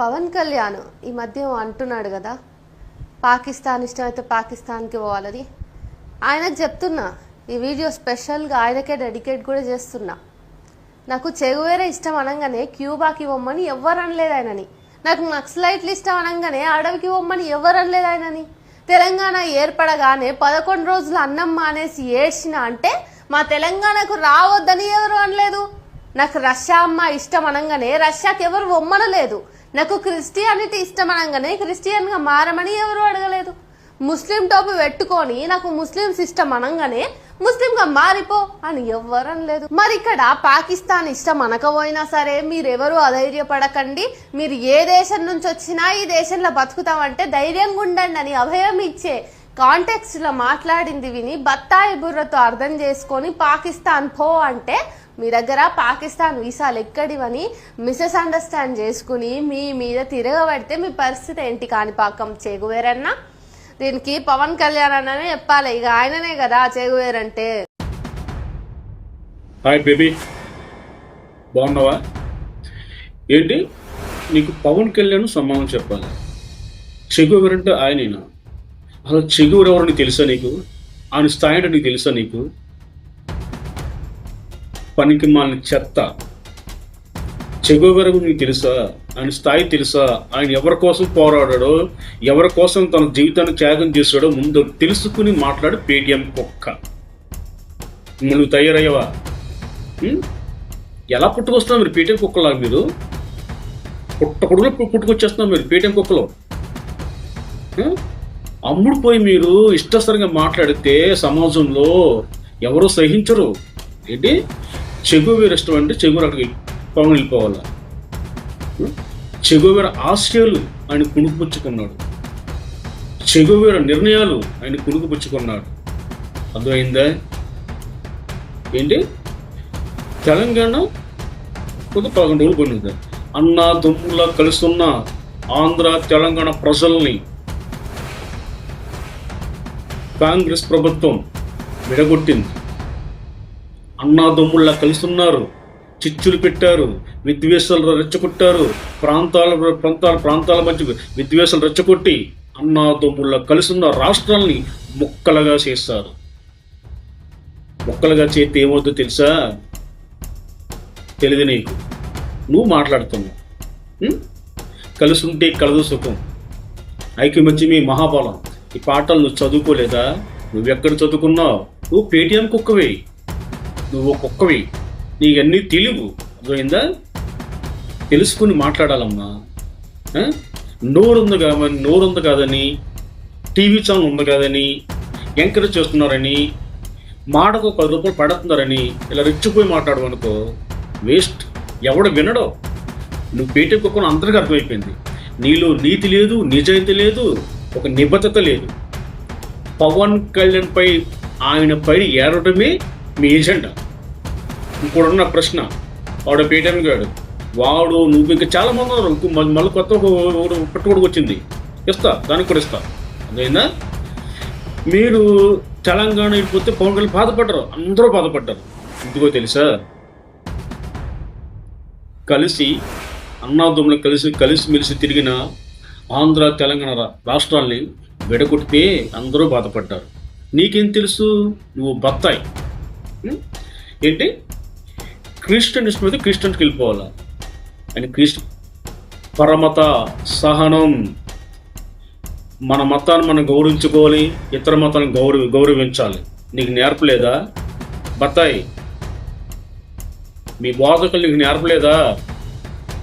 పవన్ కళ్యాణ్ ఈ మధ్య అంటున్నాడు కదా పాకిస్తాన్ ఇష్టమైతే పాకిస్తాన్కి పోవాలని. ఆయనకు చెప్తున్నా ఈ వీడియో స్పెషల్గా ఆయనకే డెడికేట్ కూడా చేస్తున్నా. నాకు చెగువేర ఇష్టం అనగానే క్యూబాకి ఇవ్వమని ఎవ్వరు అనలేదు ఆయనని. నాకు నక్సలైట్లు ఇష్టం అనగానే అడవికి ఇవ్వమని ఎవరు అనలేదు ఆయనని. తెలంగాణ ఏర్పడగానే పదకొండు రోజులు అన్నం మానేసి ఏడ్చిన అంటే మా తెలంగాణకు రావద్దని ఎవరు అనలేదు. నాకు రష్యా అమ్మ ఇష్టం అనగానే రష్యాకి ఎవరు ఒమ్మనలేదు నాకు క్రిస్టియానిటీ ఇష్టం అనగానే క్రిస్టియన్గా మారమని ఎవరు అడగలేదు. ముస్లిం టోపు పెట్టుకొని నాకు ముస్లింస్ ఇష్టం అనగానే ముస్లింగా మారిపో అని ఎవ్వరు అనలేదు మరి ఇక్కడ పాకిస్తాన్ ఇష్టం అనకపోయినా సరే మీరెవరు అధైర్యపడకండి. మీరు ఏ దేశం నుంచి వచ్చినా ఈ దేశంలో బతుకుతామంటే ధైర్యంగా ఉండండి అని అభయం ఇచ్చే కాంటెక్స్ట్లో మాట్లాడింది విని బత్తాయి బుర్రతో అర్థం చేసుకొని పాకిస్తాన్ పో అంటే మీ దగ్గర పాకిస్తాన్ వీసాలు ఎక్కడివని మిస్అస్ అండర్స్టాండ్ చేసుకుని మీ మీద తిరగబడితే మీ పరిస్థితి ఏంటి కాణిపాకం? చేగువేరన్నా? దీనికి పవన్ కళ్యాణ్ అన్ననే చెప్పాలి. ఇక ఆయననే కదా చేగువేరంటే హాయ్ బేబీ. బాగున్నావా? ఏంటి? నీకు పవన్ కళ్యాణ్ సమానం చెప్పాలి. చెగువరంటే ఆయనేనా? అసలు చెగువరు నీకు తెలుసా నీకు? ఆయన స్థాయి అంటే నీకు తెలుసా నీకు? పనికి మాలిన చెత్త. చెగువరకు నీకు తెలుసా? ఆయన స్థాయి తెలుసా? ఆయన ఎవరి కోసం పోరాడాడో? ఎవరి కోసం తన జీవితాన్ని త్యాగం చేశాడో ముందు తెలుసుకుని మాట్లాడు పేటిఎం కుక్క. నువ్వు తయారయ్యవా? ఎలా పుట్టుకొస్తున్నావు మీరు పేటిఎం కుక్కలాగా మీరు? పుట్టకొడుగులు పు- పుట్టుకొచ్చేస్తున్నారు మీరు పేటిఎం కుక్కలో. అమ్ముడు పోయి మీరు ఇష్టసరిగా మాట్లాడితే సమాజంలో ఎవరు సహించరు. ఏంటి? చెగువీర ఇష్టం అంటే చెగురు అక్కడికి పవన్ వెళ్ళిపోవాలి? చెగువీర ఆశయాలు ఆయన కుణుకుపుచ్చుకున్నాడు చెగువీర నిర్ణయాలు ఆయన కుణుకుపుచ్చుకున్నాడు అర్థమైందా? ఏంటి? తెలంగాణ కొద్ది పదకొండు రోజులు పొందింది అన్న దుమ్ములా కలుస్తున్న ఆంధ్ర తెలంగాణ ప్రజల్ని కాంగ్రెస్ ప్రభుత్వం విడగొట్టింది. అన్నాదమ్ముళ్ళ దొమ్ముల్లా కలుస్తున్నారు చిచ్చులు పెట్టారు. విద్వేషాలు రెచ్చగొట్టారు. ప్రాంతాల ప్రాంతాల ప్రాంతాల మధ్య విద్వేషాలు రెచ్చగొట్టి అన్నా దొమ్ముల్లా రాష్ట్రాల్ని ముక్కలుగా చేస్తారు ముక్కలుగా చేస్తే ఏమవుతుందో తెలుసా? తెలియదు నీకు. నువ్వు మాట్లాడుతున్నావు. కలుసుంటే కలిసి ఉంటే కలదు సుఖం. ఐక్యమత్యం మీ మహాబలం. ఈ పాటలు నువ్వు చదువుకోలేదా? నువ్వెక్కడ చదువుకున్నావు? నువ్వు పేటీఎం కుక్కవేయి నువ్వు కుక్కవి నీకన్నీ తెలియవు అర్థమైందా? తెలుసుకుని మాట్లాడాలమ్మా. ఆ? నోరుంది కాదని నోరుంది కాదని టీవీ ఛానల్ ఉంది కాదని ఎంకరేజ్ చేస్తున్నారని మాటకు పది రూపాయలు పడుతున్నారని ఇలా రెచ్చిపోయి మాట్లాడమనుకో వేస్ట్. ఎవడు వినడో. నువ్వు పేటీఎం కుక్కను అందరికీ అర్థమైపోయింది. నీలో నీతి లేదు నిజాయితీ లేదు ఒక నిబద్ధత లేదు. పవన్ కళ్యాణ్ పై ఆయన పై ఏడటమే మీ ఏజెండా ఇప్పుడున్న ప్రశ్న. వాడు పేటీఎం గాడు. వాడు నువ్వు ఇంకా చాలా మంది ఉన్నారు. ఇంకో మళ్ళీ కొత్త పట్టుకోడికి వచ్చింది. ఇస్తా దానికి కూడా ఇస్తా. అదేనా మీరు తెలంగాణ వెళ్ళిపోతే పవన్ కళ్యాణ్ బాధపడ్డారు. అందరూ బాధపడ్డారు. ఎందుకో తెలుసా? కలిసి అన్నాదమ్ములు కలిసి కలిసి మెలిసి తిరిగిన ఆంధ్ర తెలంగాణ రా- రాష్ట్రాల్ని విడగొట్టితే అందరూ బాధపడ్డారు. నీకేం తెలుసు? నువ్వు బత్తాయి. ఏంటి? క్రిస్టియన్ ఇష్టం అయితే క్రిస్టియన్కి వెళ్ళిపోవాలా? అని క్రిస్ట్ పరమత సహనం. మన మతాన్ని మనం గౌరవించుకోవాలి ఇతర మతాన్ని గౌరవ గౌరవించాలి. నీకు నేర్పలేదా? బత్తాయి మీ బోధకులు నీకు నేర్పలేదా?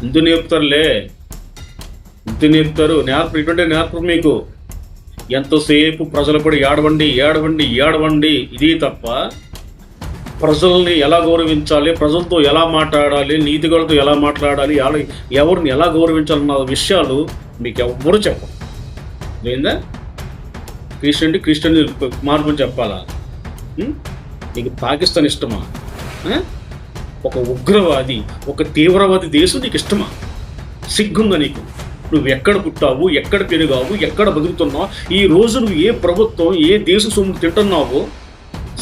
ఇందు నేర్పుతారులే. ఇందు నేర్పుతారు. నేర్పు ఇటువంటి నేర్పరు మీకు. ఎంతసేపు ప్రజలు కూడా ఏడవండి ఏడవండి ఏడవండి ఇది తప్ప ప్రజల్ని ఎలా గౌరవించాలి ప్రజలతో ఎలా మాట్లాడాలి నీతిగలతో ఎలా మాట్లాడాలి ఎలా ఎవరిని ఎలా గౌరవించాలన్న విషయాలు మీకు ఎవరు చెప్పరు. లేదా క్రిస్టియన్ క్రిస్టియన్ మార్పు చెప్పాలా? నీకు పాకిస్తాన్ ఇష్టమా? ఒక ఉగ్రవాది ఒక తీవ్రవాది దేశం నీకు ఇష్టమా? సిగ్గుందా నీకు? నువ్వు ఎక్కడ పుట్టావు ఎక్కడ పెరిగావు ఎక్కడ బతుకుతున్నావు ఈ రోజు నువ్వు ఏ ప్రభుత్వం ఏ దేశ సొమ్ము తింటున్నావో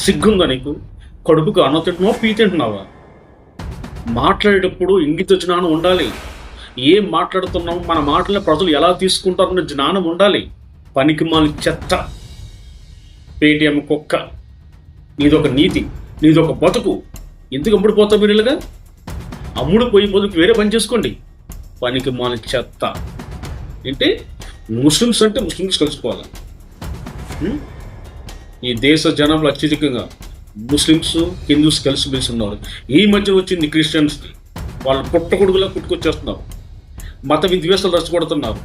సిగ్గుందా నీకు? కడుపుకు అన్న తింటున్నావా పీ తింటున్నావా మాట్లాడేటప్పుడు ఇంగిత జ్ఞానం ఉండాలి. ఏం మాట్లాడుతున్నాం మన మాటలను ప్రజలు ఎలా తీసుకుంటారన్న జ్ఞానం ఉండాలి. పనికి మన చెత్త. పేటిఎం కుక్క. నీదొక నీతి నీదొక బతుకు. ఎందుకు అమ్ముడిపోతావు మీరు ఇలాగా అమ్ముడు పోయి బతుకు వేరే పని చేసుకోండి. పనికి మాలి చెత్త. ఏంటి? ముస్లిమ్స్ అంటే ముస్లిమ్స్ కలుసుకోవాలి? ఈ దేశ జనంలో అత్యధికంగా ముస్లిమ్స్ హిందూస్ కలిసిమెలిసి ఉన్నారు. ఈ మధ్య వచ్చింది క్రిస్టియన్స్ వాళ్ళు పుట్టకొడుగులా పుట్టుకొచ్చేస్తున్నారు మత విద్వేషాలు రచ్చగొడుతున్నారు.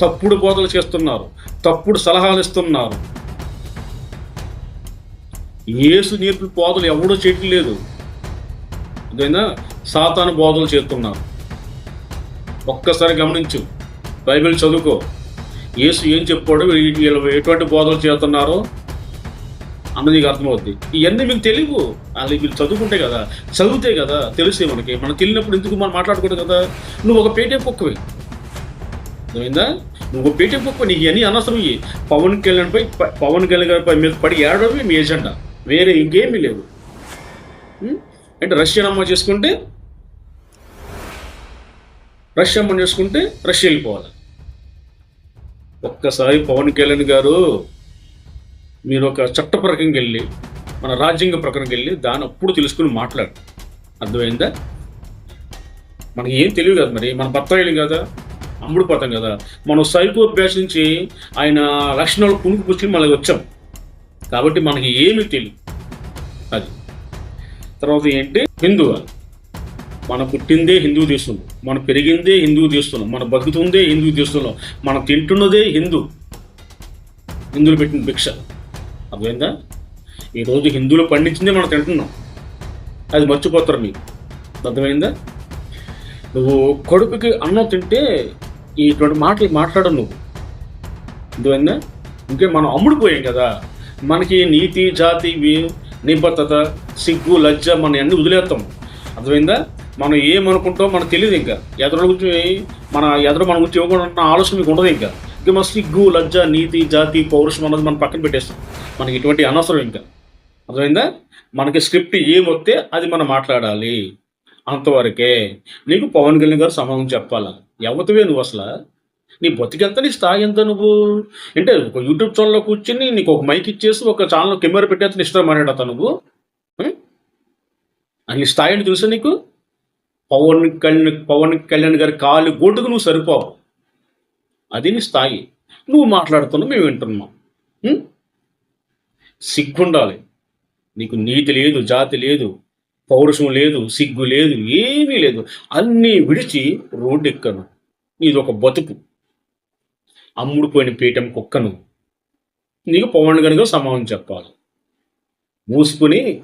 తప్పుడు బోధలు చేస్తున్నారు. తప్పుడు సలహాలు ఇస్తున్నారు. యేసు నేర్పిన బోధలు ఎవడో చేయటం లేదు. అదైనా? సాతాను బోధలు చేస్తున్నారు. ఒక్కసారి గమనించు. బైబిల్ చదువుకో. యేసు ఏం చెప్పాడో వీళ్ళు ఎటువంటి బోధలు చేస్తున్నారో అన్నది నీకు అర్థమవుద్ది. ఇవన్నీ మీకు తెలియవు. అది మీరు చదువుకుంటే కదా చదివితే కదా తెలిసే మనకి. మనకు తెలియనప్పుడు ఎందుకు మనం మాట్లాడకూడదు కదా? నువ్వు ఒక పేటీఎం కుక్కవి. అర్థమైందా? నువ్వు ఒక పేటీఎం కుక్క నీకు ఇవన్నీ అనవసరం ఇవి పవన్ కళ్యాణ్ పై పవన్ కళ్యాణ్ గారి మీద పడి ఏడవే మీ ఎజెండా. వేరే ఇంకేమీ లేవు అంటే రష్యన్ అమ్మ చేసుకుంటే రష్యా అమ్మ చేసుకుంటే రష్యా వెళ్ళిపోవాలి. ఒక్కసారి పవన్ కళ్యాణ్ గారు మీరు ఒక చట్ట ప్రకారంగా వెళ్ళి మన రాజ్యాంగ ప్రకారంగా వెళ్ళి దాని అప్పుడు తెలుసుకుని మాట్లాడు. అర్థమైందా? మనకి ఏం తెలియదు కదా మరి. మన బత్తాయిలు కదా అమ్ముడుపోతాం కదా. మనం సైకో బ్యాచ్ నుంచి ఆయన లక్షణాలు పుణుకు పుచ్చుకుని మనకి వచ్చాం. కాబట్టి మనకి ఏమీ తెలియదు. అది. తర్వాత ఏంటి? హిందూ మనం పుట్టిందే హిందూ దేశంలో మనం పెరిగిందే హిందూ దేశంలో మన బతుకుతుందే హిందూ దేశంలో మనం తింటున్నదే హిందూ. హిందువులు పెట్టిన భిక్ష. అర్థమైందా? ఈరోజు హిందువులు పండించిందే మనం తింటున్నాం. అది మర్చిపోతారు మీకు అర్థమైందా? నువ్వు కొడుకుకి అన్నం తింటే ఇటువంటి మాటలు మాట్లాడవు నువ్వు. అర్థమైందా? ఇంకే మనం అమ్ముడిపోయాం కదా. మనకి నీతి జాతి నిబద్ధత సిగ్గు లజ్జ మనం అన్ని వదిలేస్తాం. అర్థమైందా? మనం ఏమనుకుంటామో మనకు తెలియదు ఇంకా. ఎదరు గురించి మన ఎదురు మన గురించి ఇవ్వకుండా ఆలోచన మీకు ఉండదు ఇంకా. ఇంకా మన సిగ్గు లజ్జ నీతి జాతి పౌరుషం అన్నది మనం పక్కన పెట్టేస్తాం. మనకి ఇటువంటి అనవసరం ఇంకా. అర్థమైందా? మనకి స్క్రిప్ట్ ఏం వస్తే అది మనం మాట్లాడాలి. అంతవరకే. నీకు పవన్ కళ్యాణ్ గారు సమాధానం చెప్పాలా? ఎవతవే నువ్వు అసలు? నీ బతికెంత నీ స్థాయి ఎంత నువ్వు? అంటే ఒక యూట్యూబ్ ఛానల్లో కూర్చుని నీకు ఒక మైక్ ఇచ్చేసి ఒక ఛానల్లో కెమెరా పెట్టేస్తే ఇష్టం మాట్లాడతా నువ్వు? అని నీ స్థాయిని తెలుసా నీకు? పవన్ కళ్యాణ్ పవన్ కళ్యాణ్ గారి కాలు గోటుకు నువ్వు సరిపోవు. అది నీ స్థాయి. నువ్వు మాట్లాడుతున్నావు మేము వింటున్నాం. సిగ్గుండాలి. నీకు నీతి లేదు జాతి లేదు పౌరుషం లేదు సిగ్గు లేదు ఏమీ లేదు. అన్నీ విడిచి రోడ్డు ఎక్కను నీది ఒక బతుకు. అమ్ముడుపోయిన పీఠం కుక్కను. నీకు పవన్ కనుక సమానం చెప్పాలి. మూసుకుని